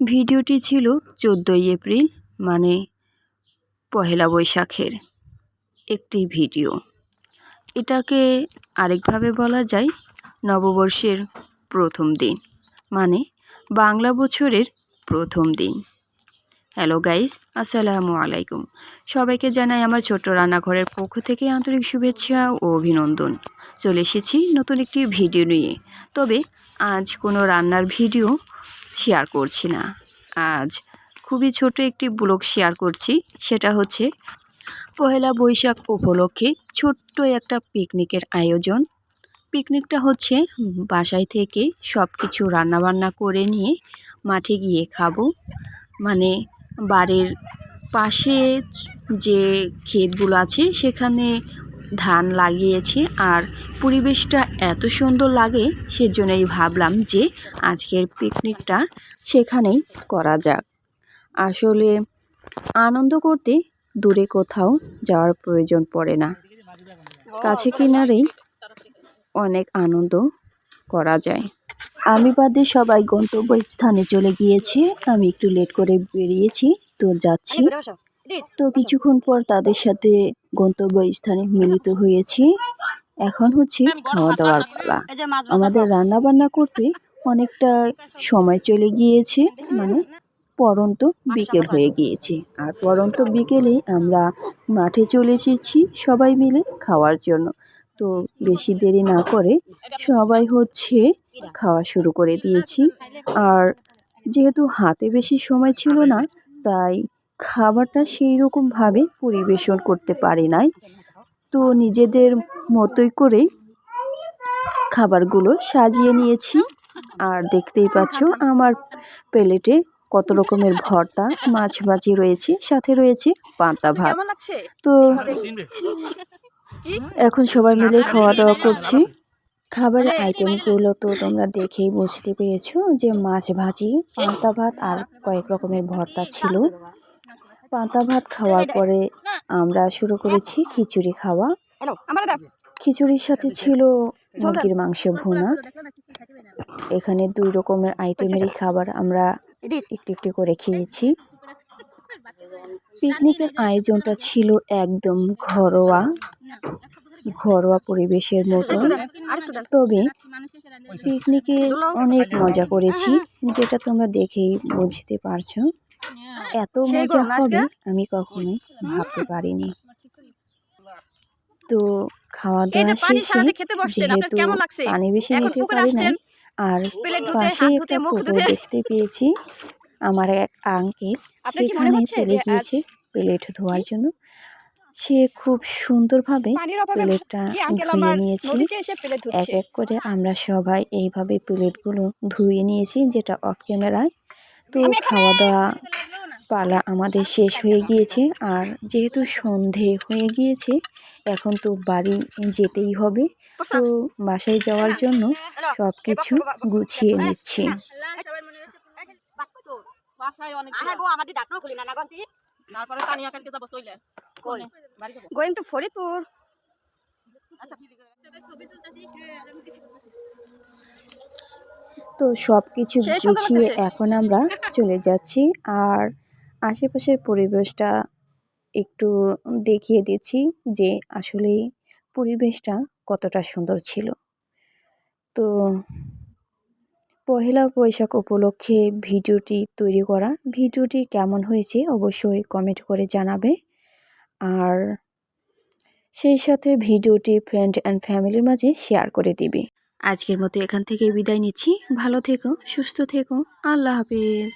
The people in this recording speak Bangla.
ভিডিওটি ছিল চোদ্দোই এপ্রিল মানে পহেলা বৈশাখের একটি ভিডিও। এটাকে আরেকভাবে বলা যায় নববর্ষের প্রথম দিন মানে বাংলা বছরের প্রথম দিন। হ্যালো গাইজ আসসালামু আলাইকুম। সবাইকে জানাই আমার ছোট্ট রান্নাঘরের পক্ষ থেকে আন্তরিক শুভেচ্ছা ও অভিনন্দন। চলে এসেছি নতুন একটি ভিডিও নিয়ে। তবে আজ কোনো রান্নার ভিডিও শেয়ার করছি না। আজ খুবই ছোট একটি ব্লগ শেয়ার করছি, সেটা হচ্ছে পহেলা বৈশাখ উপলক্ষে ছোট্ট একটা পিকনিকের আয়োজন। পিকনিকটা হচ্ছে বাসায় থেকে সব কিছু রান্নাবান্না করে নিয়ে মাঠে গিয়ে খাব। মানে বাড়ির পাশে যে ক্ষেতগুলো আছে, সেখানে ধান লাগিয়েছি আর পরিবেশটা এত সুন্দর লাগে সেজন্যই ভাবলাম যে আজকের পিকনিকটা সেখানেই করা যাক। আসলে আনন্দ করতে দূরে কোথাও যাওয়ার প্রয়োজন পড়ে না। কাছে কিনারেই অনেক আনন্দ করা যায়। আমি বাদে সবাই গন্তব্য স্থানে চলে গিয়েছে। আমি একটু লেট করে বেরিয়েছি, তো যাচ্ছি। তো কিছুক্ষণ পর তাদের সাথে গন্তব্য স্থানে মিলিত হয়েছি। এখন হচ্ছে খাওয়া দাওয়ার পালা। আমাদের রান্না বান্না করতে অনেকটা সময় চলে গিয়েছে মানে পরন্ত বিকেল হয়ে গিয়েছে। আর পরন্ত বিকেলে আমরা মাঠে চলে এসেছি সবাই মিলে খাওয়ার জন্য। তো বেশি দেরি না করে সবাই হচ্ছে খাওয়া শুরু করে দিয়েছি। আর যেহেতু হাতে বেশি সময় ছিল না তাই খাবারটা সেই রকমভাবে পরিবেশন করতে পারি নাই। তো নিজেদের মতোই করে খাবারগুলো সাজিয়ে নিয়েছি। আর দেখতেই পাচ্ছ আমার প্লেটে কত রকমের ভর্তা মাছ ভাজি রয়েছে সাথে রয়েছে পান্তা ভাত। তো এখন সবাই মিলে খাওয়া দাওয়া করছি। খাবারের আইটেমগুলো তো তোমরা দেখেই বুঝতে পেরেছ যে মাছ ভাজি পান্তা ভাত আর কয়েক রকমের ভর্তা ছিল। পান্তা ভাত খাওয়ার পরে আমরা শুরু করেছি খিচুড়ি খাওয়া। খিচুড়ির সাথে ছিল মুরগির মাংস ভুনা। এখানে দুই রকমের আইটেমেরই খাবার আমরা একটু একটু করে খেয়েছি। পিকনিকের আয়োজনটা ছিল একদম ঘরোয়া। ঘরোয়া পরিবেশের মতো। তবে পিকনিকে অনেক মজা করেছি যেটা তোমরা দেখেই বুঝতে পারছ। এত মজা হবে আমি কখনোই ভাবতে পারিনি। তো খাওয়া দাওয়া শেষে যেহেতু পানি বেশি নিতে পারি নাই আর পাশে একটা পুকুর দেখতে পেয়েছি। আমার এক আঙ্কেল সেখানে চলে গিয়েছে প্লেট ধোয়ার জন্য। সে খুব সুন্দরভাবে প্লেটটা ধুয়ে নিয়েছি। এক এক করে আমরা সবাই এইভাবে প্লেটগুলো ধুয়ে নিয়েছি যেটা অফ ক্যামেরায় তো খাওয়া দাওয়া পালা আমাদের শেষ হয়ে গিয়েছে। আর যেহেতু সন্ধে হয়ে গিয়েছে এখন তো বাড়ি যেতেই হবে। তো বাসায় যাওয়ার জন্য সব কিছু গুছিয়ে নিচ্ছি। তারপরে তানিয়া কালকে যাব চলে কই? গোয়িং টু ফরিদপুর তো সব কিছু গুছিয়ে এখন আমরা চলে যাচ্ছি। আর আশেপাশের পরিবেশটা একটু দেখিয়ে দিচ্ছি যে আসলে পরিবেশটা কতটা সুন্দর ছিল। তো পহেলা বৈশাখ উপলক্ষে ভিডিওটি তৈরি করা। ভিডিওটি কেমন হয়েছে অবশ্যই কমেন্ট করে জানাবে। আর সেই সাথে ভিডিওটি ফ্রেন্ড অ্যান্ড ফ্যামিলির মাঝে শেয়ার করে দিবি। আজকের মতো এখান থেকে বিদায় নিচ্ছি। ভালো থেকো, সুস্থ থেকো। আল্লাহ হাফিজ।